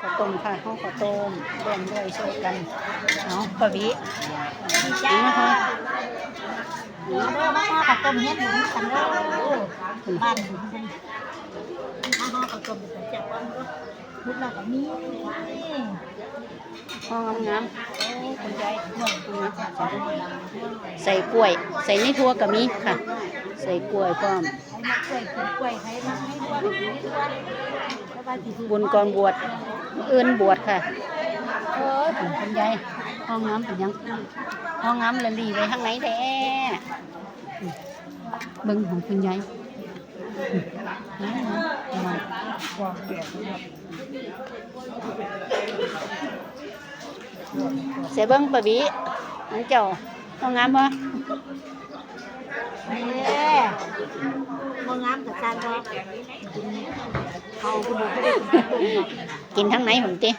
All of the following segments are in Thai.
ข้าวต้มค่ะห้องข้าวต้มร่วมด้วยช่วยกันเอาปะวิจ้านี่นะคะเด้อมาห่อข้าวต้มเฮ็ดหมูกันเด้อบ้านบุญจังมาห่อข้าวต้มเป็นแซ่บบ้างเด้อพุดเราก็มีห้องงามโอ้คนใจห่วงตัวจ้ะๆใส่กล้วย ใส่ในทั่วก็มีค่ะ ใส่กล้วยพร้อมให้มากล้วยกินกล้วยให้มาให้ด้วยให้ด้วยแล้วบ้านสิบุญก่อนบวช เอื้นบวชค่ะเออถึงคุณยายห้องน้ำเป็นยังห้องน้ำละลีไว้ข้างไหนแท้เบิ่งของคุณยายอืมน้ำน้ำความเกลียดเนี่ยเสียเบิ่งปะบิอันเจ้าห้องน้ำบ่เอ้ บ่งามกับจานบ่กินเขาคุณบ่ได้กินข้าวต้มเนาะกินทั้งไหนผมติ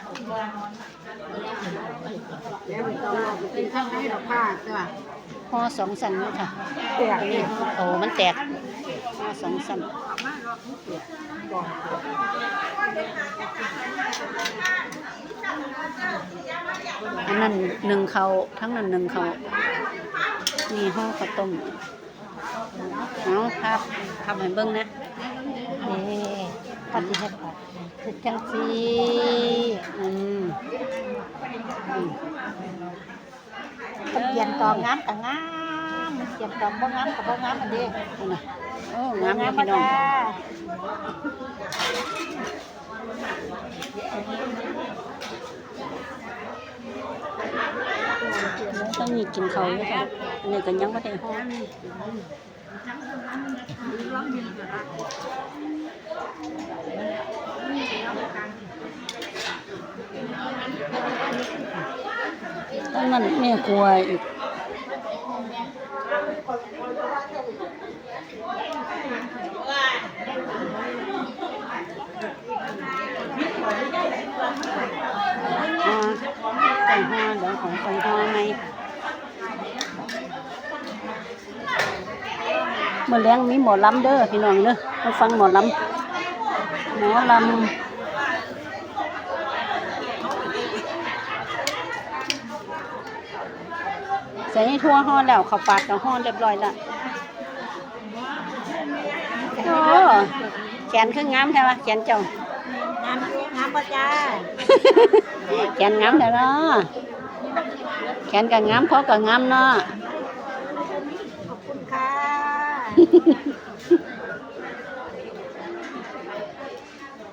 เป็นข้าวให้ดอกผ้าจ้ะห่อสองสันนี่ค่ะเปียกนี่โอ้มันแตกห่อสองสันอันนั้นหนึ่งเขาทั้งนั้นหนึ่งเขานี่ห่อข้าวต้ม เอาครับทำให้เบิ่งนะนี่ปฏิเฮ็ดออกเฮ็ดจังซี่อืมอืมมันเปลี่ยนตอมงามก็งามมันเปลี่ยนตอมบ่งามก็บ่งามอันนี้เอาน่ะโอ้งามเลยพี่น้องจ้าต้องมีกินเขาวอยู่ค่ะอันนี้ก็ยังไม่ได้ห่อ ตั้งนั้นแม่กลัวอีกห่อไก่ห่อเดี๋ยวของไก่ห่อไหม มื่อแรงมีหมอลำเด้อพี่น้องเด้อมาฟังหมอลำหมอลำใส่ให้ทั่วห่อแล้วเขาวปาดกับห่อเรียบร้อยแล้วโอ้แขนคืองามใช่ไหมแขนเจ้างามงามบ่จ้าแขนงามแต่เนาะแขนก็งามคอก็งามเนาะขอบคุณค่ะ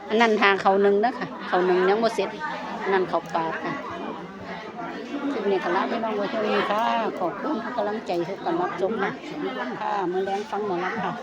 อันนั้นทางเขาหนึ่งนะค่ะเขาหนึ่งยังโมเสร็จนั่นเขาปาดค่ะคลิปนี้ก็ลาพี่ต้องไว้เท่านี้ค่ะ ขอบคุณทุกกำลังใจทุกการรับชมนะค่ะมือแรงฟังหมอลำค่ะ